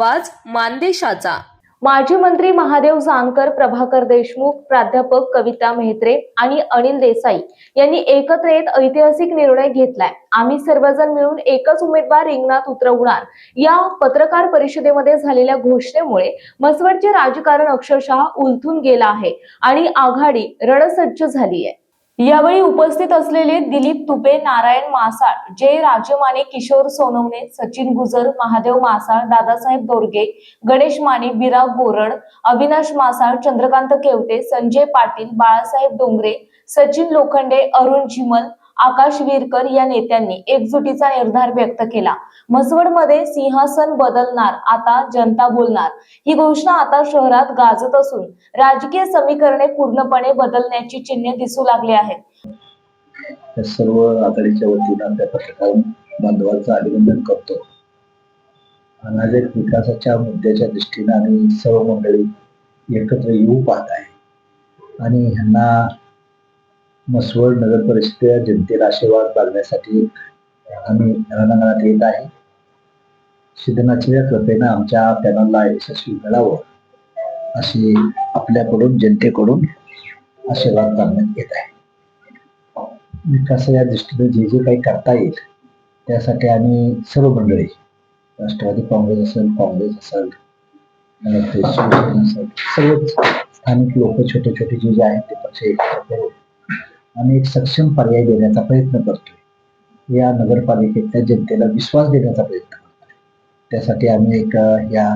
आवाज मानदेशाचा. माजी मंत्री महादेव जानकर प्रभाकर देशमुख प्राध्यापक कविता मेहत्रे आणि अनिल देसाई यांनी एकत्र येत ऐतिहासिक निर्णय घेतलाय. आम्ही सर्वजण मिळून एकच उमेदवार रिंगणात उतरवणार. या पत्रकार परिषदेमध्ये झालेल्या घोषणेमुळे मसवडचे राजकारण अक्षरशः उलथून गेलं आहे आणि आघाडी रणसज्ज झाली आहे यावेळी उपस्थित असलेले दिलीप तुपे नारायण मासाळ जय राजमाने किशोर सोनवणे सचिन गुजर महादेव मासाळ दादासाहेब दोरगे गणेश माने बिरा बोरड अविनाश मासाळ चंद्रकांत केवटे संजय पाटील बाळासाहेब डोंगरे सचिन लोखंडे अरुण झिमल आकाश वीरकर या नेत्यांनी एकजुटीचा निर्धार व्यक्त केला. म्हसवडमध्ये सिंहासन बदलणार आता जनता बोलणार. ही घोषणा आता शहरात गाजत असून राजकीय समीकरणे पूर्णपणे बदलण्याची चिन्हे दिसू लागली आहेत. सर्व आघाडीच्या वतीनं आपल्या पत्रकार बांधवांचं अभिनंदन करतो. आणि विकासाच्या मुद्द्याच्या दृष्टीने आम्ही सर्व मंडळी एकत्र येऊ पाहत आहे. आणि ह्यांना मसवड नगर परिषदेच्या जनतेला आशीर्वाद बाळगण्यासाठी आम्ही रणांगणात येत आहे. सिद्धनाथच्या कृपेनं आमच्या पॅनलला यशस्वी मिळावं अशी आपल्याकडून जनतेकडून आशीर्वाद मागण्यात येत आहे. विकास या दृष्टीने जे जे काही करता येईल त्यासाठी आम्ही सर्व मंडळी राष्ट्रवादी काँग्रेस असेल काँग्रेस असेल शिवसेना असेल सर्वच स्थानिक लोक छोटे छोटे जे जे आहेत ते पक्ष एकत्र करून आम्ही एक सक्षम पर्याय देण्याचा प्रयत्न करतोय. या नगरपालिकेतल्या जनतेला विश्वास देण्याचा प्रयत्न करतोय. त्यासाठी आम्ही एक या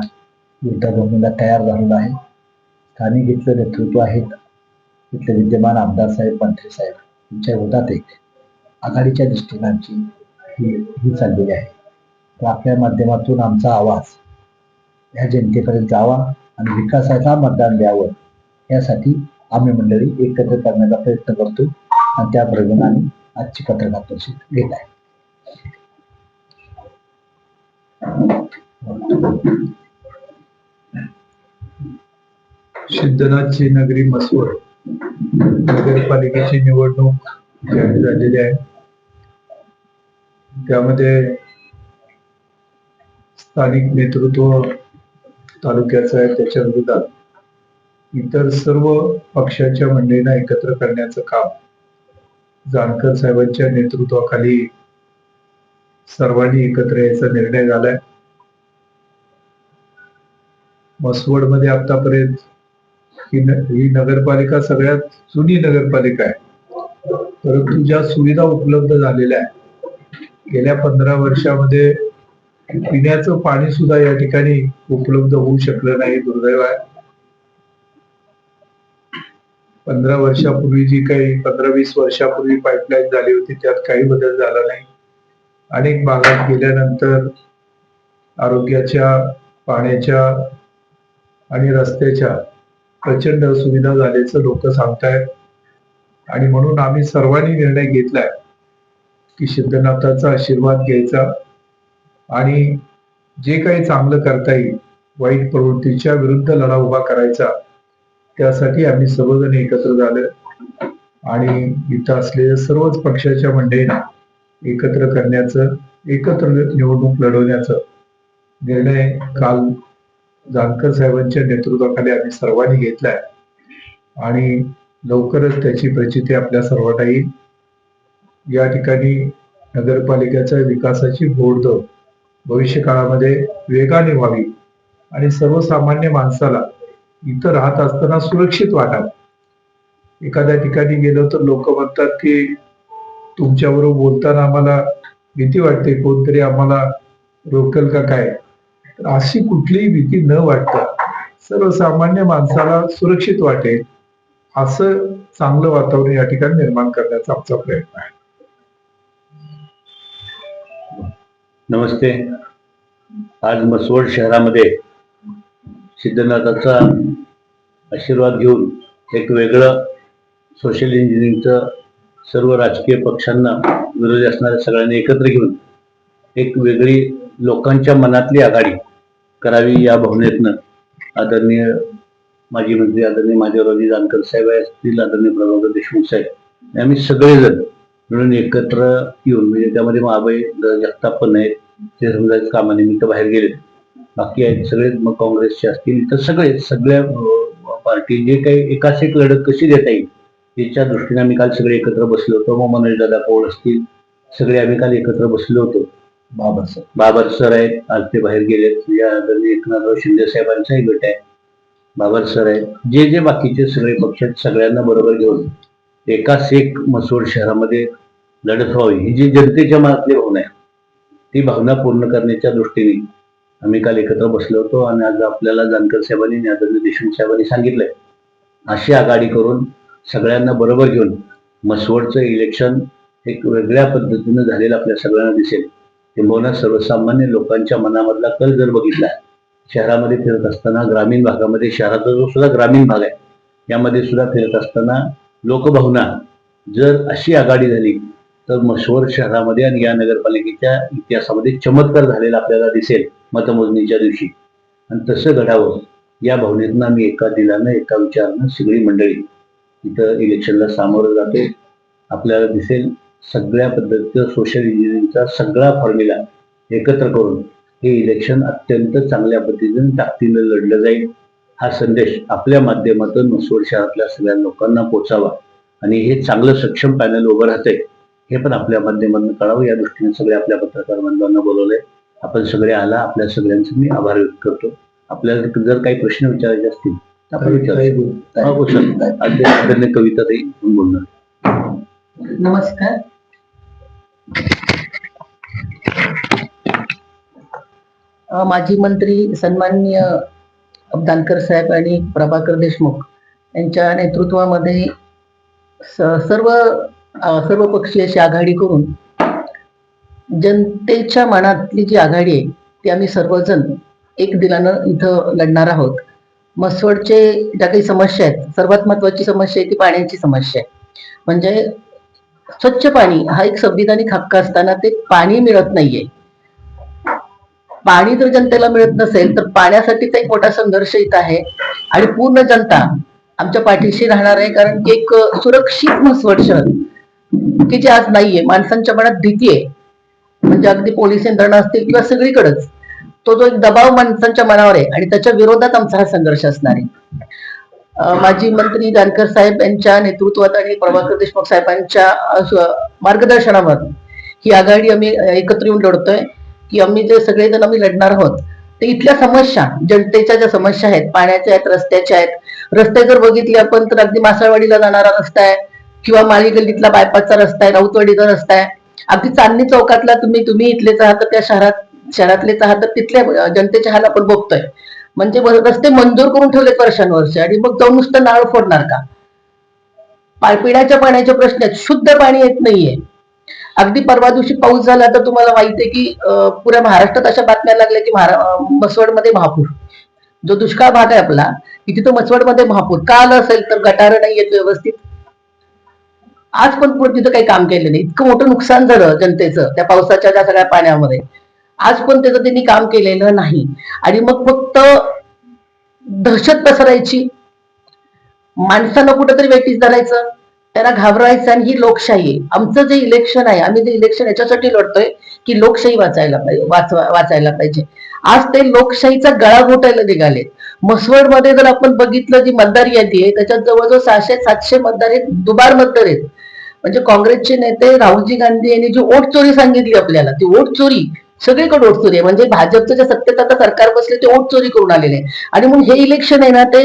युद्धभूमीला तयार झालेलो आहे. स्थानिक इथलं नेतृत्व आहेत. इथले विद्यमान आमदार साहेब मंत्री साहेब यांच्या विरोधात एक आघाडीच्या दृष्टीने आमची ही ही चाललेली आहे. तर आपल्या माध्यमातून आमचा आवाज ह्या जनतेपर्यंत जावा आणि विकासाचा मतदान द्यावं यासाठी आम्ही मंडळी एकत्र करण्याचा प्रयत्न करतो आणि त्या प्रमाणे आम्ही आजची पत्रकार परिषद घेत आहे. सिद्धनाथची नगरी मसवड नगरपालिकेची निवडणूक जाहीर झालेली आहे. त्यामध्ये स्थानिक नेतृत्व तालुक्याचं आहे त्याच्या विरोधात इतर सर्व पक्षाच्या मंडळींना एकत्र करण्याचं काम जानकर साहेबांच्या नेतृत्वाखाली सर्वांनी एकत्र यायचा निर्णय झालाय. मसवडमध्ये आतापर्यंत ही न- ही नगरपालिका सगळ्यात जुनी नगरपालिका आहे. परंतु ज्या सुविधा उपलब्ध झालेल्या आहेत गेल्या पंधरा वर्षामध्ये पिण्याचं पाणी सुद्धा या ठिकाणी उपलब्ध होऊ शकलं नाही दुर्दैव आहे. पंधरा वर्षापूर्वी जी काही पंधरा वीस वर्षापूर्वी पाईपलाईन झाली होती त्यात काही बदल झाला नाही. अनेक भागात गेल्यानंतर आरोग्याच्या पाण्याच्या आणि रस्त्याच्या प्रचंड सुविधा झाल्याचं लोक सांगतायत. आणि म्हणून आम्ही सर्वांनी निर्णय घेतलाय की सिद्धनाथाचा आशीर्वाद घ्यायचा आणि जे काही चांगलं करता येईल वाईट प्रवृत्तीच्या विरुद्ध लढा उभा करायचा. त्यासाठी आम्ही सर्वजण एकत्र झालो. आणि इथं असलेल्या सर्वच पक्षाच्या मंडळींना एकत्र करण्याचं एकत्र निवडणूक लढवण्याचं निर्णय काल जानकर साहेबांच्या नेतृत्वाखाली आम्ही सर्वांनी घेतलाय. आणि लवकरच त्याची प्रचिती आपल्या सर्वांना येईल. या ठिकाणी नगरपालिकेच्या विकासाची घोडदौड भविष्य काळामध्ये वेगाने व्हावी. आणि सर्वसामान्य माणसाला इथं राहत असताना सुरक्षित वाटावं. एखाद्या ठिकाणी गेलो तर लोक म्हणतात की तुमच्याबरोबर बोलताना आम्हाला भीती वाटते कोणतरी आम्हाला रोकेल का काय? तर अशी कुठलीही भीती न वाटता सर्वसामान्य माणसाला सुरक्षित वाटेल असं चांगलं वातावरण या ठिकाणी निर्माण करण्याचा आमचा प्रयत्न आहे. नमस्ते. आज मसवड शहरामध्ये सिद्धनाथाचा आशीर्वाद घेऊन एक वेगळं सोशल इंजिनिअरिंगचं सर्व राजकीय पक्षांना विरोधी असणाऱ्या सगळ्यांनी एकत्र घेऊन एक वेगळी लोकांच्या मनातली आघाडी करावी या भावनेतनं आदरणीय माजी मंत्री आदरणीय माझ्यावरजी जानकर साहेब असतील आदरणीय प्रभाकर देशमुख साहेब. आम्ही सगळेजण मिळून एकत्र येऊन म्हणजे त्यामध्ये महाबाई जगताप पण आहेत ते समजा कामानिमित्त बाहेर गेले बाकी आहेत सगळे मग काँग्रेसचे असतील तर सगळे सगळ्या पार्टी जे काही एकाच एक लढत कशी देता येईल याच्या दृष्टीने आम्ही काल सगळे एकत्र बसलो होतो. मग मनोज दादा पौळ असतील सगळे आम्ही काल एकत्र बसलो होतो. बाबा सर. बाबर सर आहेत आज ते बाहेर गेलेत. या एकनाथराव शिंदे साहेबांचाही गट आहे. बाबर सर आहेत. जे जे बाकीचे सगळे पक्ष आहेत सगळ्यांना बरोबर घेऊन एकाच एक मसोड शहरामध्ये लढत व्हावी. ही जी जनतेच्या मनातली भावना आहे ती भावना पूर्ण करण्याच्या दृष्टीने आम्ही काल एकत्र बसलो होतो आणि आज आपल्याला जानकर साहेबांनी आणि देशमुख साहेबांनी सांगितलंय. अशी आघाडी करून सगळ्यांना बरोबर घेऊन मसवडचं इलेक्शन एक वेगळ्या पद्धतीनं झालेलं आपल्या सगळ्यांना दिसेल. किंबहुना सर्वसामान्य लोकांच्या मनामधला कल जर बघितला शहरामध्ये फिरत असताना ग्रामीण भागामध्ये शहराचा जो सुद्धा ग्रामीण भाग आहे यामध्ये सुद्धा फिरत असताना लोकभावना जर अशी आघाडी झाली तर मसवड शहरामध्ये आणि या नगरपालिकेच्या इतिहासामध्ये चमत्कार झालेला आपल्याला दिसेल. मतमोजणीच्या दिवशी. आणि तसं घडावं या भावनेतनं आम्ही एका दिलानं एका विचारानं सगळी मंडळी इथं इलेक्शनला सामोरं जाते. आपल्याला दिसेल सगळ्या पद्धतीचं सोशल इंजिनिअरिंगचा सगळा फॉर्म्युला एकत्र करून हे इलेक्शन अत्यंत चांगल्या पद्धतीने ताकदीनं लढलं जाईल. हा संदेश आपल्या माध्यमातून मसवड शहरातल्या सगळ्या लोकांना पोचावा. आणि हे चांगलं सक्षम पॅनल उभं राहतंय हे पण आपल्या माध्यमातून कळावं. या दृष्टीने सगळे आपल्या पत्रकार बांधवांना बोलवलंय. आपण सगळे आला आपल्या सगळ्यांचे मी आभार व्यक्त करतो. आपल्याला जर काही प्रश्न विचारायचे असतील तर आपण विचारू हा, कविता ताई बोलणार नमस्कार. माजी मंत्री सन्माननीय जानकर साहेब आणि प्रभाकर देशमुख यांच्या नेतृत्वामध्ये सर्व सर्व पक्षीय अशी आघाडी करून जनतेच्या मनातली जी आघाडी आहे ती आम्ही सर्वजण एक दिलानं इथं लढणार आहोत. मसवडचे ज्या काही समस्या आहेत सर्वात महत्वाची समस्या आहे ती पाण्याची समस्या आहे. म्हणजे स्वच्छ पाणी हा एक संविधानिक हक्क असताना ते पाणी मिळत नाहीये. पाणी जर जनतेला मिळत नसेल तर पाण्यासाठीचा एक मोठा संघर्ष इथं आहे. आणि पूर्ण जनता आमच्या पाठीशी राहणार आहे कारण की एक सुरक्षित मसवड शहर की जे आज नाहीये माणसांच्या मनात भीती आहे. म्हणजे अगदी पोलीस यंत्रणा असतील किंवा सगळीकडेच तो जो एक दबाव माणसांच्या मनावर आहे आणि त्याच्या विरोधात आमचा हा संघर्ष असणार आहे. माजी मंत्री जानकर साहेब यांच्या नेतृत्वात आणि प्रभाकर देशमुख साहेबांच्या मार्गदर्शनावर ही आघाडी आम्ही एकत्र येऊन लढतोय की आम्ही जे सगळेजण आम्ही लढणार आहोत ते इथल्या समस्या जनतेच्या ज्या समस्या आहेत पाण्याच्या आहेत रस्त्याच्या आहेत रस्ते जर बघितले आपण तर अगदी मासळवाडीला जाणारा रस्ता आहे किंवा माळी गल्लीतला बायपासचा रस्ता आहे राऊतवाडीचा रस्ता आहे अगदी चांदणी चौकातला तुम्ही तुम्ही इथलेच आहात तर त्या शहरात शहरातलेच आहात तर तिथल्या जनतेच्या हाल आपण बघतोय. म्हणजे रस्ते मंजूर करून ठेवलेत वर्षानुवर्ष आणि मग जाऊन नुसतं नाळ फोडणार का? पिण्याच्या पाण्याचे प्रश्न आहेत शुद्ध पाणी येत नाहीये. अगदी परवा दिवशी पाऊस झाला तर तुम्हाला माहिती आहे की पुऱ्या महाराष्ट्रात अशा बातम्या लागल्या की मसवडमध्ये महापूर. जो दुष्काळ भाग आहे आपला की तिथं मसवडमध्ये महापूर. का आलं असेल तर गटारं नाही येत व्यवस्थित. आज पण पुढे तिथं काही काम केलं नाही. इतकं मोठं नुकसान झालं जनतेचं त्या पावसाच्या त्या सगळ्या पाण्यामध्ये. आज पण त्याचं त्यांनी काम केलेलं नाही. आणि मग फक्त दहशत पसरायची. माणसानं कुठंतरी वेटीस धरायचं. त्यांना घाबरायचं आणि ही लोकशाही आहे. आमचं जे इलेक्शन आहे आम्ही जे इलेक्शन याच्यासाठी लढतोय की लोकशाही वाचायला पाहिजे वाचवा वाचायला पाहिजे. आज ते लोकशाहीचा गळा घोटायला निघाले. मसवडमध्ये जर आपण बघितलं जी मतदार यादी आहे त्याच्यात जवळजवळ सहाशे सातशे मतदार आहेत दुबार मतदार आहेत. म्हणजे काँग्रेसचे नेते राहुलजी गांधी यांनी जी ओट चोरी सांगितली आपल्याला ती ओट चोरी सगळीकडे ओट चोरी आहे. म्हणजे भाजपचं जे सत्तेत आता सरकार बसले ते ओट चोरी करून आलेले आणि मग हे इलेक्शन आहे ना ते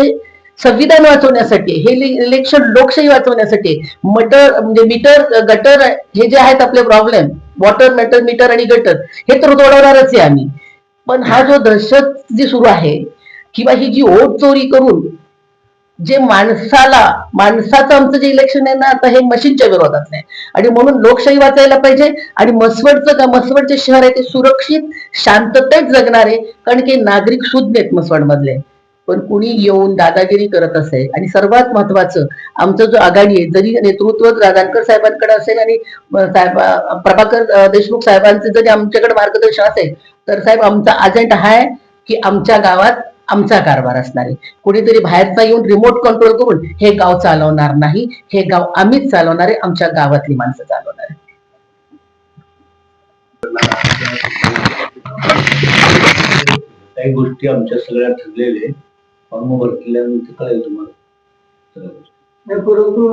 संविधान वाचवण्यासाठी हे इलेक्शन लोकशाही वाचवण्यासाठी मटर म्हणजे मीटर गटर हे जे आहेत आपले प्रॉब्लेम वॉटर मटर मीटर आणि गटर हे तर तोडवणारच आहे आम्ही. पण हा जो दहशत जी सुरू आहे किंवा ही जी ओट चोरी करून जे माणसाला माणसाचं आमचं जे इलेक्शन आहे ना आता हे मशीनच्या विरोधात नाही आणि म्हणून लोकशाही वाचायला पाहिजे आणि मसवडचं का शहर आहे ते सुरक्षित शांततेत जगणारे कारण की नागरिक शुद्ध आहेत मसवडमधले. मधले पण कुणी येऊन दादागिरी करत असेल आणि सर्वात महत्वाचं आमचं जो आघाडी आहे जरी नेतृत्व राधानकर साहेबांकडे असेल आणि प्रभाकर देशमुख साहेबांचं जरी आमच्याकडे मार्गदर्शन असेल तर साहेब आमचा अजेंडा हा आहे की आमच्या गावात आमचा कारभार असणार आहे. कुणीतरी बाहेरचा येऊन रिमोट कंट्रोल करून हे गाव चालवणार नाही हे गाव आम्हीच चालवणार आहे आमच्या गावातली माणसं चालवणार आहे काही गोष्टी आमच्या सगळ्या ठरलेल्या फॉर्म भर केल्यानंतर कळेल तुम्हाला. नाही, परंतु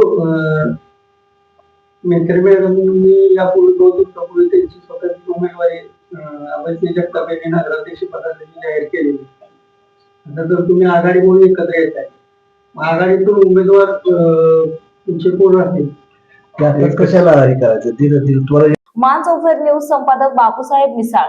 मेहकर मॅडमनी यापूर्वी दोन दिवसापूर्वी त्यांची स्वतःची उमेदवारी अभयसिंह जगताप यांनी नगराध्यक्ष पदासाठी जाहीर केलेली आता जर तुम्ही आघाडी म्हणून एकत्र येत आहे आघाडीतून उमेदवार अं, तुमचे कोण राहतील कशाला हे करायचं दिलं दिलं तुम्हाला मान चौफेर न्यूज संपादक बापूसाहेब मिसाळ